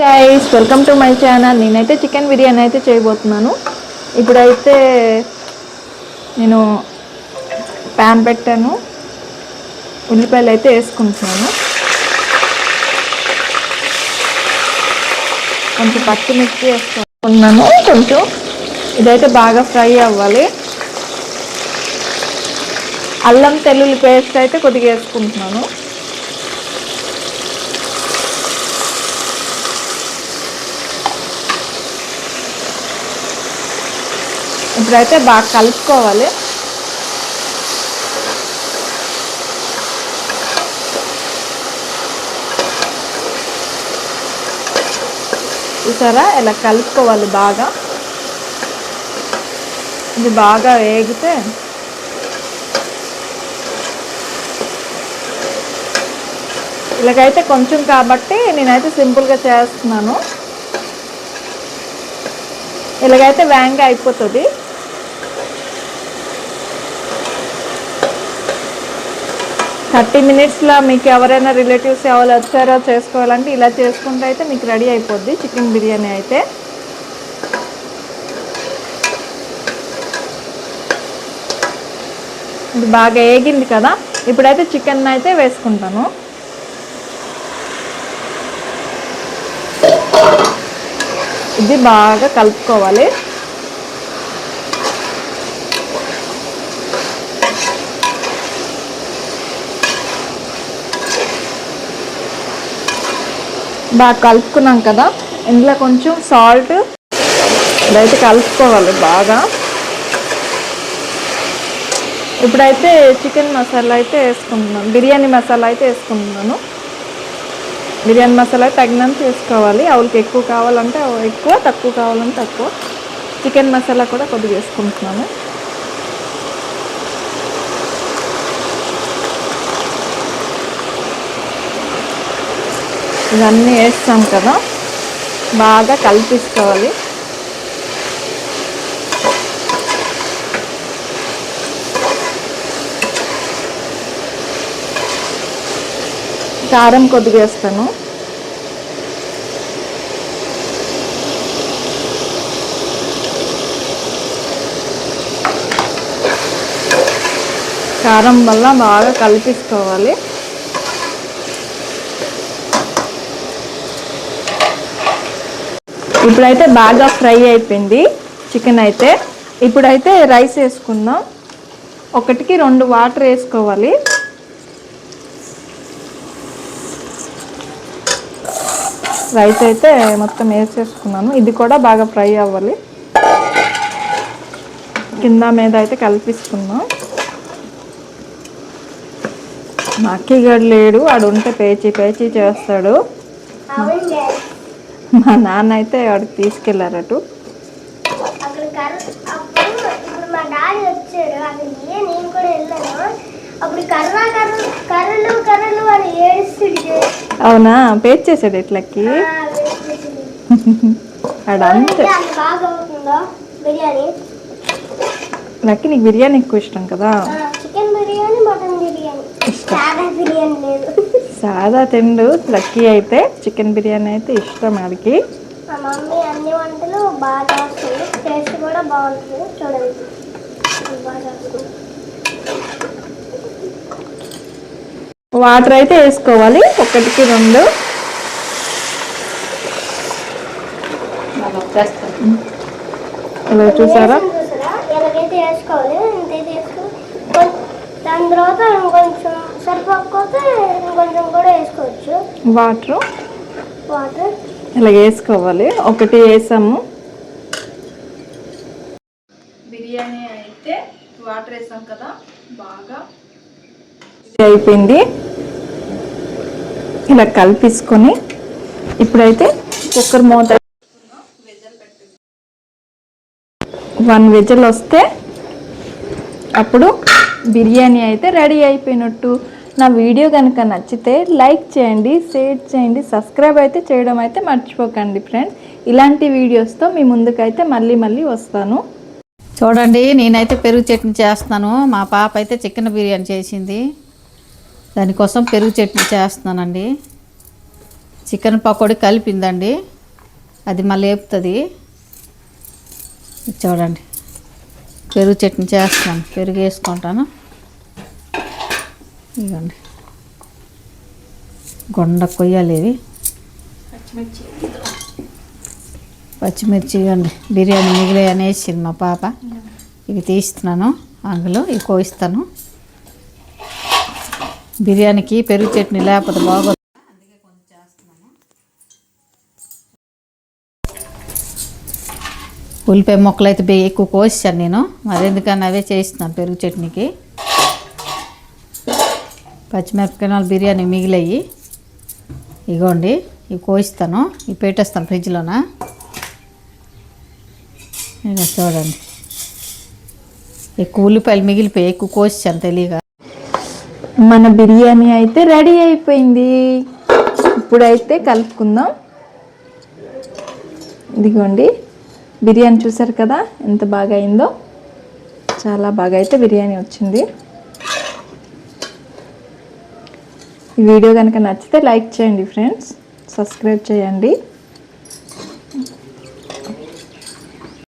Guys welcome to my channel నేనైతే chicken biryani అయితే చేయబోతున్నాను. ఇప్పుడైతే నేను ప్యాన్ పెట్టాను. ఉల్లిపాయలు అయితే వేసుకుంటున్నాను. కొంచెం పచ్చిమిర్చి వేసుకుంటున్నాను. కొంచెం ఇదైతే బాగా ఫ్రై అవ్వాలి. అల్లం తెల్లుల్లి పేస్ట్ అయితే కొద్దిగా వేసుకుంటున్నాను. ఇప్పుడైతే బాగా కలుపుకోవాలి. చూసారా? ఇలా కలుపుకోవాలి బాగా. ఇది బాగా వేగితే ఇలాగైతే కొంచెం కాబట్టి నేనైతే సింపుల్గా చేస్తున్నాను. ఇలాగైతే వ్యాంగ్ అయిపోతుంది. థర్టీ మినిట్స్లో మీకు ఎవరైనా రిలేటివ్స్ ఎవరు వచ్చారో చేసుకోవాలంటే ఇలా చేసుకుంటే అయితే మీకు రెడీ అయిపోద్ది చికెన్ బిర్యానీ అయితే. ఇది బాగా ఏగింది కదా? ఇప్పుడైతే చికెన్ అయితే వేసుకుంటాను. ఇది బాగా కలుపుకోవాలి. బాగా కలుపుకున్నాం కదా. ఇందులో కొంచెం సాల్ట్. ఇదైతే కలుపుకోవాలి బాగా. ఇప్పుడైతే చికెన్ మసాలా అయితే వేసుకుంటున్నాను. బిర్యానీ మసాలా అయితే వేసుకుంటున్నాను. బిర్యానీ మసాలా తగినంత వేసుకోవాలి. ఆవులకి ఎక్కువ కావాలంటే ఎక్కువ తక్కువ కావాలంటే తక్కువ. చికెన్ మసాలా కూడా కొద్దిగా వేసుకుంటున్నాను. ఇవన్నీ వేస్తాం కదా. బాగా కలిపిసుకోవాలి. కారం కొద్దిగా వేస్తాను. కారం వల్ల బాగా కలిపిసుకోవాలి. ఇప్పుడైతే బాగా ఫ్రై అయిపోయింది. చికెన్ అయితే. ఇప్పుడైతే రైస్ వేసుకుందాం. ఒకటికి రెండు వాటర్ వేసుకోవాలి. రైస్ అయితే మొత్తం వేసేసుకున్నాను. ఇది కూడా బాగా ఫ్రై అవ్వాలి. కింద మీద అయితే కలిపిస్తున్నాం. మా అక్కగాడు లేడు. వాడు ఉంటే పేచి పేచి చేస్తాడు. మా నాన్న అయితే అని ఏడుస్తుంటే అవునా? పేచి చేసాడు. ఇట్లకి అంతే. లక్కి నీకు బిర్యానీ ఎక్కువ ఇష్టం కదా ఆ, చికెన్ బిర్యానీ మటన్ బిర్యానీ ఇష్టం. సాదా తిండు లక్కీ అయితే చికెన్ బిర్యానీ అయితే ఇష్టం వాడికి మా మమ్మీ అన్ని వంటలు బాగా చేస్తుంది. టేస్ట్ కూడా బాగుంటుంది. చూడండి. బాగా చేస్తుంది. వాటర్ అయితే వేసుకోవాలి. ఒకటికి రెండు. ఇలా చూసారా? ఎలాగైతే వేసుకోవాలి దాని తర్వాత ఇంకొంచెం సరిపోకపోతే ఇంకొంచెం కూడా వేసుకోవచ్చు. వాటర్? వాటర్? ఇలా వేసుకోవాలి. ఒకటి వేసాము. బిర్యానీ అయితే వాటర్ వేసాం కదా బాగా. ఇది అయిపోయింది. ఇలా కలిపేసుకొని ఇప్పుడైతే కుక్కర్ మూత వన్ విజిల్ వస్తే అప్పుడు బిర్యానీ అయితే రెడీ అయిపోయినట్టు. నా వీడియో కనుక నచ్చితే లైక్ చేయండి షేర్ చేయండి సబ్స్క్రైబ్ అయితే చేయడం అయితే మర్చిపోకండి ఫ్రెండ్స్. ఇలాంటి వీడియోస్తో మీ ముందుకైతే మళ్ళీ మళ్ళీ వస్తాను. చూడండి నేనైతే పెరుగు చట్నీ చేస్తాను మా పాప అయితే చికెన్ బిర్యానీ చేసింది. దానికోసం పెరుగు చట్నీ చేస్తున్నానండి. చికెన్ పకోడీ కలిపిందండి. అది మళ్ళీ వేపుతుంది చూడండి. పెరుగు చట్నీ చేస్తున్నాను. పెరుగు వేసుకుంటాను. ఇవ్వండి గొండ కొయ్యాలి ఇవి. పచ్చిమిర్చి. ఇవ్వండి. బిర్యానీ మిగిలి అనేసింది మా పాప. ఇవి తీస్తున్నాను. అందులో ఇవి కోయిస్తాను. బిర్యానీకి పెరుగు చట్నీ లేకపోతే బాగోదు. ఉల్లిపాయ ముక్కలు అయితే ఎక్కువ కోసాను నేను. మరి ఎందుకని అవే చేస్తున్నాను పెరుగు చట్నీకి. పచ్చిమిరపకాయలు బిర్యానీ మిగిలాయి. ఇగోండి ఇవి కోయిస్తాను. ఇవి పెట్టేస్తాను ఫ్రిడ్జ్లోన? ఇక చూడండి. ఎక్కువ ఉల్లిపాయలు మిగిలిపోయి ఎక్కువ కోసాను తెలియక. మన బిర్యానీ అయితే రెడీ అయిపోయింది. ఇప్పుడైతే కలుపుకుందాం. ఇదిగోండి బిర్యానీ చూసారు కదా ఎంత బాగా అయిందో చాలా బాగా అయితే బిర్యానీ వచ్చింది. ఈ వీడియో కనుక నచ్చితే లైక్ చేయండి ఫ్రెండ్స్. సబ్స్క్రైబ్ చేయండి.